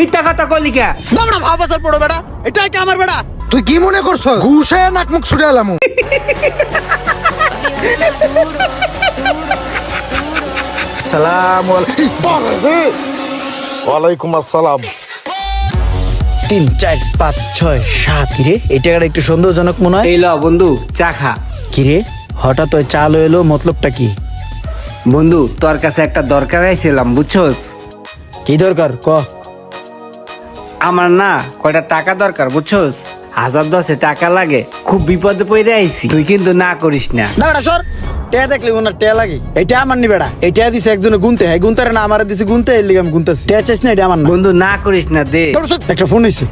মিথ্যা কথা কলি কে? দামড়া ভাব আসার পড়ো বেড়া এটা কি আমার বেড়া তুই কি মনে করছ ঘুষে নাক মুখ ছুটে এলাম। সালাম ওয়ালাইকুম আসসালাম। তিন চার পাঁচ ছয় সাত। কিরে এই টাকাটা একটু সন্দেহজনক মনে হয়? এই ল বন্ধু চা খা। কিরে হঠাৎ ওই চাল এলো মতলবটা কি? বন্ধু তোর কাছে একটা দরকার আইছিলাম বুঝছস? কি দরকার? ক। আমার না কয়টা টাকা দরকার বুঝছস? হাজার দশে টাকা লাগে খুব বিপদে পড়ে আইছি। তুই কিন্তু না করিস না। দাঁড়া সর। টেয়া দেখলি ওনার টেয়া লাগে? এটা আমার নি বেড়া। এই টেয়া দিছে একজনে গুনতে। হ্যাঁ গুনতারে না আমার দিছে গুনতে এর লিগে আমি গুনতেছি। টেয়া চাইছ না এটা আমার না। বন্ধু না করিস না দে। একটা ফোন হইছে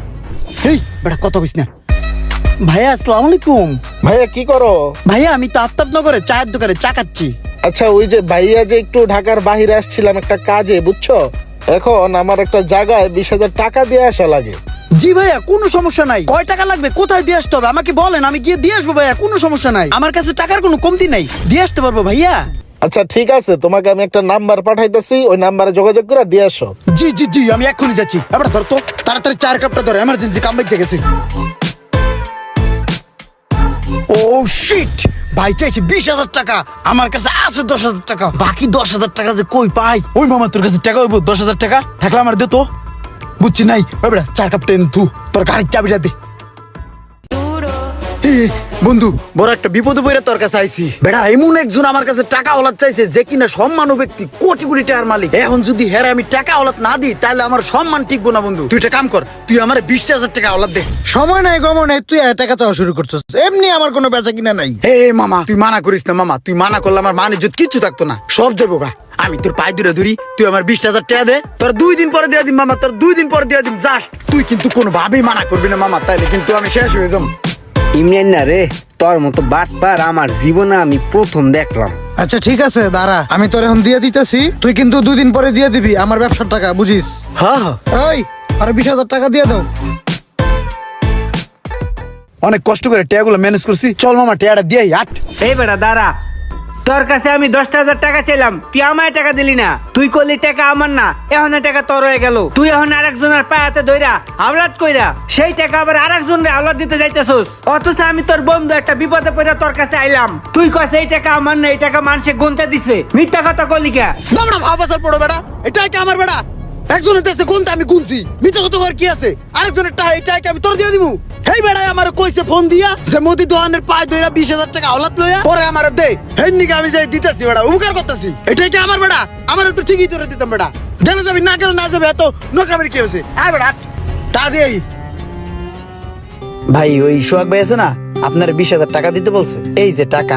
এই বেড়া কত কইস না। ভাইয়া আসসালামু আলাইকুম। ভাইয়া কি করো? ভাইয়া আমি তো আফতাবনগরে চায়ের দোকানে চা খাচ্ছি। আচ্ছা ওই যে ভাইয়া যে একটু ঢাকার বাহিরে আসছিলাম একটা কাজে বুঝছ? এখন আমার একটা জায়গায় বিশ হাজার টাকা দিয়ে আসা লাগে। জি ভাইয়া কোনো সমস্যা নাই। কয় টাকা লাগবে? কোথায় দিয়ে আসতে হবে? আমাকে বলেন আমি গিয়ে দিয়ে আসব ভাইয়া কোনো সমস্যা নাই। আমার কাছে টাকার কোনো কমতি নাই। দিয়ে আসতে পারব ভাইয়া? আচ্ছা ঠিক আছে তোমাকে আমি একটা নাম্বার পাঠাইতেছি ওই নাম্বারে যোগাযোগ করে দিয়ে আসো। জি জি জি আমি এক্ষুনি যাচ্ছি। এবার ধর তো তাড়াতাড়ি চার কাপটা ধর এমার্জেন্সি কাম গেছে। ও শিট ভাই চাইছে বিশ হাজার টাকা। আমার কাছে আছে দশ হাজার টাকা। বাকি দশ হাজার টাকা যে কই পাই? ওই মামা তোর কাছে টাকা হইব দশ হাজার টাকা? থাকলে আমার দে তো। বুঝছি নাই। ওই বেড়া চার কাপ টেন তু তোর গাড়ির চাবিটা দে। বন্ধু। বড় একটা বিপদে পড়ে তোর কাছে আইছি। বেড়া এমন একজন আমার কাছে টাকা ওলাদ চাইছে যে কিনা সম্মানও ব্যক্তি কোটি কোটি টাকার মালিক। এখন যদি হেরে আমি টাকা ওলাদ না দিই তাহলে আমার সম্মান টিকবো না বন্ধু। তুই একটা কাম কর তুই আমার বিশ হাজার টাকা ওলাদ দে। সময় নাই গমন নাই তুই টাকা চাওয়া শুরু করছিস। এমনি আমার কোনো বেচা কিনা নাই। হে মামা তুই মানা করিস না মামা। তুই মানা করলে আমার মান ইজ্জত কিচ্ছু থাকতো না। সব যাব গা। আমি তোর পায়ে দূরে ধরি তুই আমার বিশ হাজার টাকা দে। তোর দুই দিন পরে দিয়ে দিম মামা তোর দুই দিন পরে দিয়ে দিম জাস্ট তুই কিন্তু কোনো ভাবেই মানা করবি না মামা। তাইলে কিন্তু আমি শেষ হয়ে যাম। ইমরান না রে তোর মতো বাটপার আমার জীবনে আমি প্রথম দেখলাম। আচ্ছা ঠিক আছে দাঁড়া আমি তোর এখন দিয়ে দিতেছি তুই কিন্তু দুই দিন পরে দিয়ে দিবি আমার ব্যবসার টাকা বুঝিস? হ্যাঁ আর বিশ হাজার টাকা দিয়ে দাও। অনেক কষ্ট করে ট্যাগুলো ম্যানেজ করছি। চল মামা টেয়াটা দিয়ে আট। এই বেটা দাঁড়া তোর কাছে আমি দশটা হাজার টাকা চাইলাম, তুই আমায় টাকা দিলি না। তুই করলি টাকা আমার না, এখন টাকা তোর হয়ে গেল। তুই এখন আরেকজনের পায়াতে ধইরা আওলাদ কইরা সেই টাকা আবার আরেকজনের আওলাদ দিতে যাইতেছস। অথচ আমি তোর বন্ধু একটা বিপদে পড়ে তোর কাছে আইলাম। তুই কস, এই টাকা আমার না, এই টাকা মানুষে গুনতে দিছে। মিথ্যা কথা কলিকা কে? দামড়া পড়ো বেড়া। এটা কি আমার বেড়া? একজনের দেশে আমি গুনছি। কি আছে? আরেকজনের আমি তোর দিয়ে হেই বেড়াই, আমার কইছে ফোন দিয়া মোদি বিশ হাজার টাকা হলাত লইয়া পরে আমার দে। হেই নিকে আমি যাই দিতেছি বেড়া, উপকার করতেছি। এটাই কি আমার বেড়া? আমার তো ঠিকই দিতাম বেড়া। যাবি, না গেলে না যাবে, এত নোকরামের কি হয়েছে? আয় বেড়া টা দিয়ে ভাই, ওই সোহাগ ভাই আছে না? আপনার বিশ হাজার টাকা দিতে বলছে। এই যে টাকা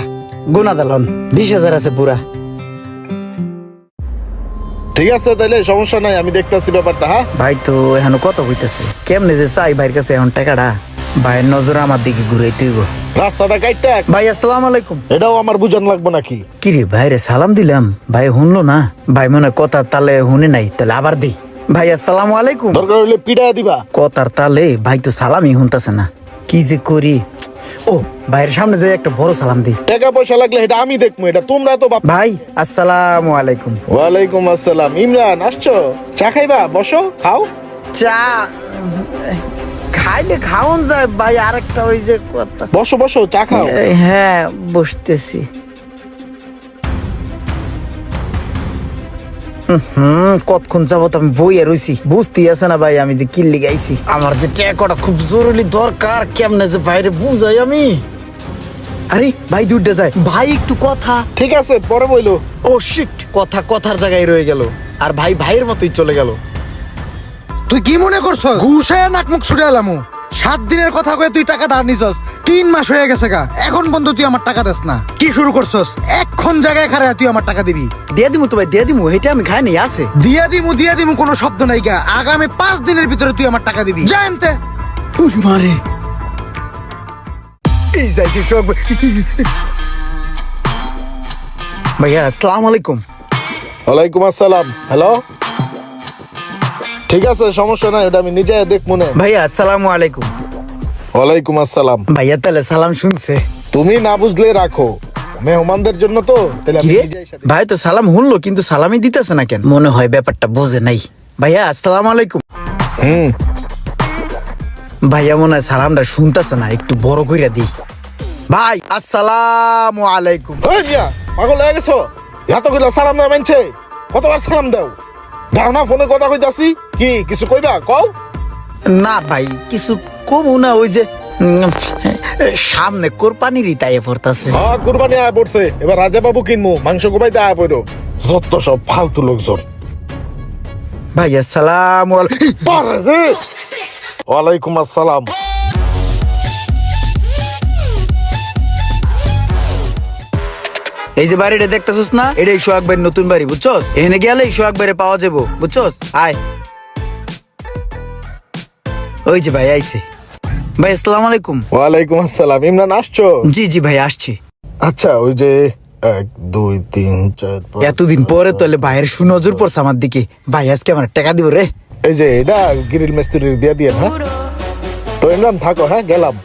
গুনা দালন বিশ হাজার আছে পুরা। ঠিক আছে তাহলে সমস্যা নাই আমি দেখতেছি ব্যাপারটা হ্যাঁ? ভাই তো এখন কত হইতেছে? কেমনে যে চাই ভাইয়ের কাছে এখন টাকাটা? ভাইয়ের নজর আমার দিকে ঘুরাইতে হইব রাস্তাটা কাইটা ভাই আসসালামু আলাইকুম। এটাও আমার বুঝান লাগবে নাকি? কিরে ভাইরে সালাম দিলাম। ভাই শুনলো না? ভাই মনে কথা তালে শুনে নাই তাহলে আবার দেই। ভাই আসসালামু আলাইকুম। দরকার হলে পিড়ায় দিবা। কথার তালে ভাই তো সালামই শুনতেছে না। কি যে করি? ও ভাইয়ের সামনে যে একটা বড় সালাম দিই। টাকা পয়সা লাগলে এটা আমি দেখব এটা তোমরা তো বাপ ভাই আসসালামু আলাইকুম। ওয়ালাইকুম আসসালাম। ইমরান আসছো? চা খাইবা? বসো খাও। চা খাইলে খাওন যায় ভাই আরেকটা ওই যে কথা। বসো বসো চা খাও। হ্যাঁ বসতেছি। হুম কতক্ষণ যাবত আমি বইয়ে রইছি? বুঝতেই আছে না ভাই আমি যে কিল্লি গাইছি আমার যে ট্যাকটা খুব জরুরি দরকার কেমনে যে বাইরে বুঝাই আমি? আরে ভাই দুইটা যায়। ভাই একটু কথা। ঠিক আছে পরে বইলো। ও শিট কথা কথার জায়গায় রয়ে গেল। আর ভাই ভাইয়ের মতোই চলে গেল। তুই কি মনে করছ ঘুষে নাক মুখ ছুটে এলাম সাত দিনের কথা কয়ে তুই টাকা ধার নিছস। তিন মাস হয়ে গেছে গা। এখন বন্ধু তুই আমার টাকা দেস না। কি শুরু করছস? এক্ষণ জায়গায় খারাপ তুই আমার টাকা দিবি। দিয়ে দিমু তো ভাই দিয়ে দিমু। এটা আমি খাই নাই আছে। দিয়া দিমু দিয়া দিমু কোনো শব্দ নাই গা। আগামী পাঁচ দিনের ভিতরে তুই আমার টাকা দিবি। জানতে উরি মারে। এই যাইছি সব ভাইয়া আসসালামু আলাইকুম। ওয়ালাইকুম আসসালাম। হ্যালো? ঠিক আছে সমস্যা নাই এটা আমি নিজে দেখ মনে। ভাইয়া আসসালামু আলাইকুম। ওয়ালাইকুম আসসালাম। ভাইয়া তাহলে সালাম শুনছে। তুমি না বুঝলে রাখো। মেহমানদের জন্য তো তাহলে আমি কিরে? নিজেই সাথে- ভাই তো সালাম শুনলো কিন্তু সালামই দিতেছে না কেন? মনে হয় ব্যাপারটা বোঝে নাই। ভাইয়া আসসালামু আলাইকুম। হুম। ভাইয়া মনে হয় সালামটা শুনতেছে না একটু বড় কইরা দিই। ভাই আসসালামু আলাইকুম। ওই মিয়া পাগল হয়ে গেছো? এত সালাম না মানছে কতবার সালাম দাও? দাও না ফোনে কথা কইতাছি? কি কিছু কইবা? কও। না ভাই কিছু কমু না ওই যে উম, সামনে কোরবানির রিতায় পড়তাছে। হ্যাঁ কোরবানি আয় পড়ছে। এবার রাজা বাবু কিনমু মাংস কোবাইতে আয় পড়ো। যত সব ফালতু লোকজন। ভাই আসসালামু আলাইকুম। ওয়ালাইকুম আসসালাম। এই যে বাড়িটা দেখতেছস না? এটাই সোহাগ ভাইয়ের নতুন বাড়ি বুঝছস? এখানে গেলে সোহাগ ভাইরে পাওয়া যাব বুঝছস? আয়। ওই যে ভাই আইছে। ভাই আসসালামু আলাইকুম। ওয়ালাইকুম আসসালাম। ইমরান আসছো? জি জি ভাই আসছি। আচ্ছা ওই যে এক দুই তিন চার এতদিন পরে তাহলে ভাইয়ের সুনজর পড়ছে আমার দিকে। ভাই আজকে আমার টাকা দিব রে। এই যে এটা গিরিল মিস্ত্রির দিয়ে দিয়ে হ্যাঁ? তো ইমরান থাকো হ্যাঁ? গেলাম।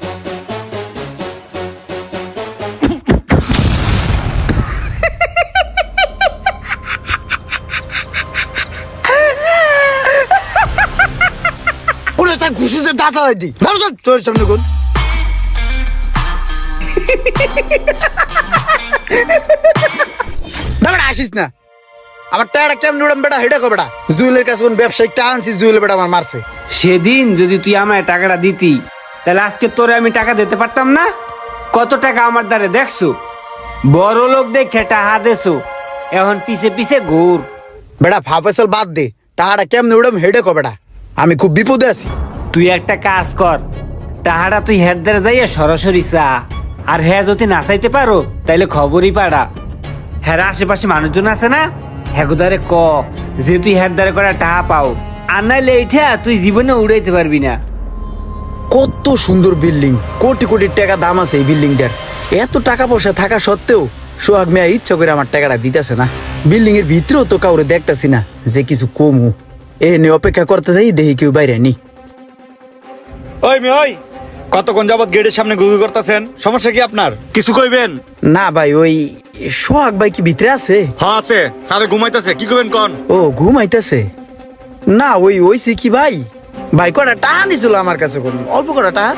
ঘুষিতে দাঁতা দি। সামনে কোন আসিস না। আমার টায়ারটা কেমন উড়াম বেটা হেডে কো বেটা। জুয়েলের কাছে কোন ব্যবসায়িক টা আনছি জুয়েল বেটা আমার মারছে। সেদিন যদি তুই আমায় টাকাটা দিতি তাহলে আজকে তোরে আমি টাকা দিতে পারতাম না? কত টাকা আমার দ্বারে দেখছ? বড় লোক দেখে টাহা দেছো। এখন পিছে পিছে ঘুর। বেটা ফাফেসল বাদ দে। টাহাটা কেমনে উড়াম হেডে কো বেটা। আমি খুব বিপদে আছি। তুই একটা কাজ কর। তাহারা তুই হেডদারে যাইয়া সরাসরি চা। আর হ্যাঁ যদি না চাইতে পারো, তাইলে খবরই পাড়া। হ্যাঁ আশেপাশে মানুষজন আছে না? হ্যাগুদারে ক, যে তুই হেডদারে করে টাহা পাও। আর নাইলে এইটা তুই জীবনে উড়াইতে পারবি না। কত সুন্দর বিল্ডিং, কোটি কোটি টাকা দাম আছে এই বিল্ডিংটার। এত টাকা পয়সা থাকা সত্ত্বেও সোহাগ মিয়া ইচ্ছা করে আমার টাকাটা দিতেছে না। বিল্ডিং এর ভিতরেও তো কাউরে দেখতাছি না যে কিছু কমু। এ নিয়ে অপেক্ষা করতে যাই, দেখি কেউ বাইরে নি ওই মে ওই কতক্ষণ যাবত গেটের সামনে গুগু করতেছেন? সমস্যা কি আপনার? কিছু কইবেন? না ভাই ওই সোহাগ ভাই কি ভিতরে আছে? হ্যাঁ আছে। সাথে ঘুমাইতেছে কি কইবেন কোন? ও ঘুমাইতেছে? না ওই ওইসি কি ভাই? ভাই কটা টাকা দিছিল আমার কাছে কোন? অল্প কটা টাকা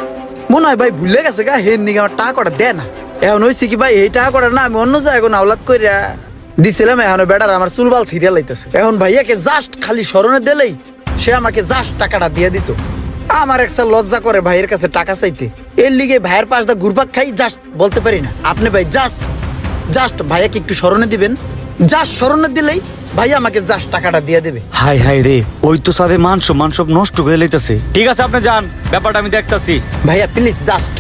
মনে হয় ভাই ভুলে গেছে গা হেন নিকে আমার টাকা কটা দেয় না। এখন ওইসি কি ভাই এই টাকা কটা না আমি অন্য জায়গায় এখন আওলাদ কইরা দিছিলাম এখন বেটার আমার চুলবাল সিরিয়াল আইতেছে এখন ভাইয়াকে জাস্ট খালি স্মরণে দিলেই সে আমাকে জাস্ট টাকাটা দিয়ে দিত। আমার একটা লজ্জা করে ভাইয়ের কাছে টাকা চাইতে। এর লিগে ভাইয়ের পাশ দা ঘুরপাক খাই জাস্ট বলতে পারি না। আপনি ভাই জাস্ট জাস্ট ভাইয়াকে একটু স্মরণে দিবেন। জাস্ট স্মরণে দিলেই ভাইয়া আমাকে জাস্ট টাকাটা দিয়ে দেবে। হাই হাই রে ওই তো সাথে মান সম্মান সব নষ্ট করে লইতেছে। ঠিক আছে আপনি যান ব্যাপারটা আমি দেখতাছি। ভাইয়া প্লিজ জাস্ট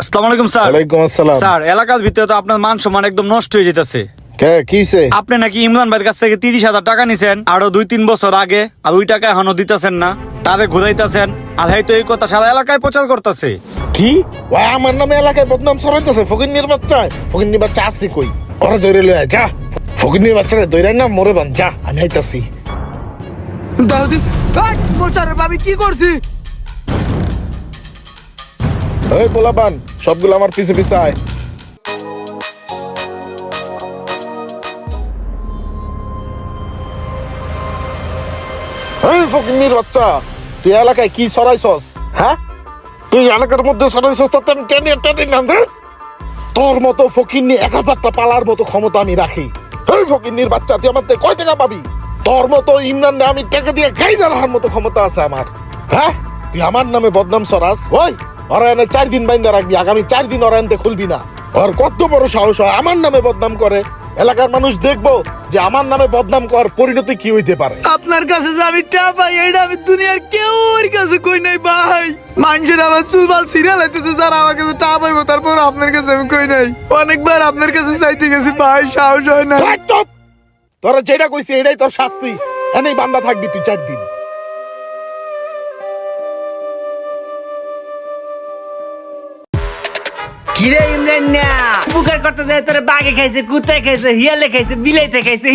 আসসালামু আলাইকুম স্যার। ওয়ালাইকুম আসসালাম। স্যার এলাকার ভিতরে তো আপনার মান সম্মান একদম নষ্ট হয়ে যেতেছে কে আপনি নাকি ইমরান ভাইয়ের কাছ থেকে তিরিশ হাজার টাকা নিছেন? আরও দুই তিন বছর আগে আর ওই টাকা এখনও দিতেছেন না। তাদের ঘুরাইতেছেন। আর হয়তো এই কথা সারা এলাকায় প্রচার করতেছে। কি? আমার নামে এলাকায় বদনাম ছড়াইতেছে? ফকিন্নির বাচ্চা ফকিন্নির বাচ্চা আসি কই? ওরা ধরে লয়ে যা। ফকিন্নির বাচ্চারা দৈরাই না মরে বান যা আমি আইতাছি। দাউদি কি করছি? ওই পোলাপান সবগুলো আমার পিছে পিছে আয়। এই বাচ্চা। তুই এলাকায় কি হ্যাঁ? তুই এলাকার মধ্যে টেনে টেনে নাম তোর মতো এক হাজারটা পালার মতো ক্ষমতা আমি রাখি। বাচ্চা, তুই আমার কয় টাকা পাবি? তোর মতো ইমরান আমি টাকা দিয়ে গাই রাখার মতো ক্ষমতা আছে আমার। হ্যাঁ? তুই আমার নামে বদনাম সরাস ওই এনে চার দিন বাইন্দা রাখবি। আগামী চার দিন ওরা খুলবি না। ওর কত বড় সাহস হয় আমার নামে বদনাম করে। এলাকার মানুষ দেখব যে আমার নামে বদনাম করার পরিণতি কি হইতে পারে। আপনার কাছে যে আমি টা এটা আমি দুনিয়ার কেউ কাছে কই নাই ভাই। মানুষের আমার চুলবাল সিরিয়াল হইতেছে যারা আমার কাছে টা পাইবো তারপর আপনার কাছে আমি কই নাই। অনেকবার আপনার কাছে চাইতে গেছি ভাই সাহস হয় না! তোরা যেটা কইছি এটাই তোর শাস্তি। এনেই বান্দা থাকবি তুই চার দিন। কিরে যায় তোর খাইছে, কুত্তায় খাইছে, হিয়ালে খাইছে, বিলাইতে খাইছে।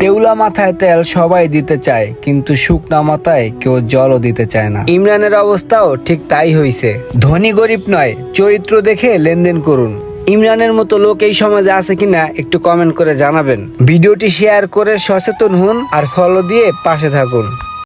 তেউলা মাথায় তেল সবাই দিতে চায়, কিন্তু শুকনা মাথায় কেউ জলও দিতে চায় না। ইমরানের অবস্থাও ঠিক তাই হইছে। ধনী গরিব নয়, চরিত্র দেখে লেনদেন করুন। ইমরানের মতো লোক এই সমাজে আছে কিনা একটু কমেন্ট করে জানাবেন। ভিডিওটি শেয়ার করে সচেতন হন আর ফলো দিয়ে পাশে থাকুন।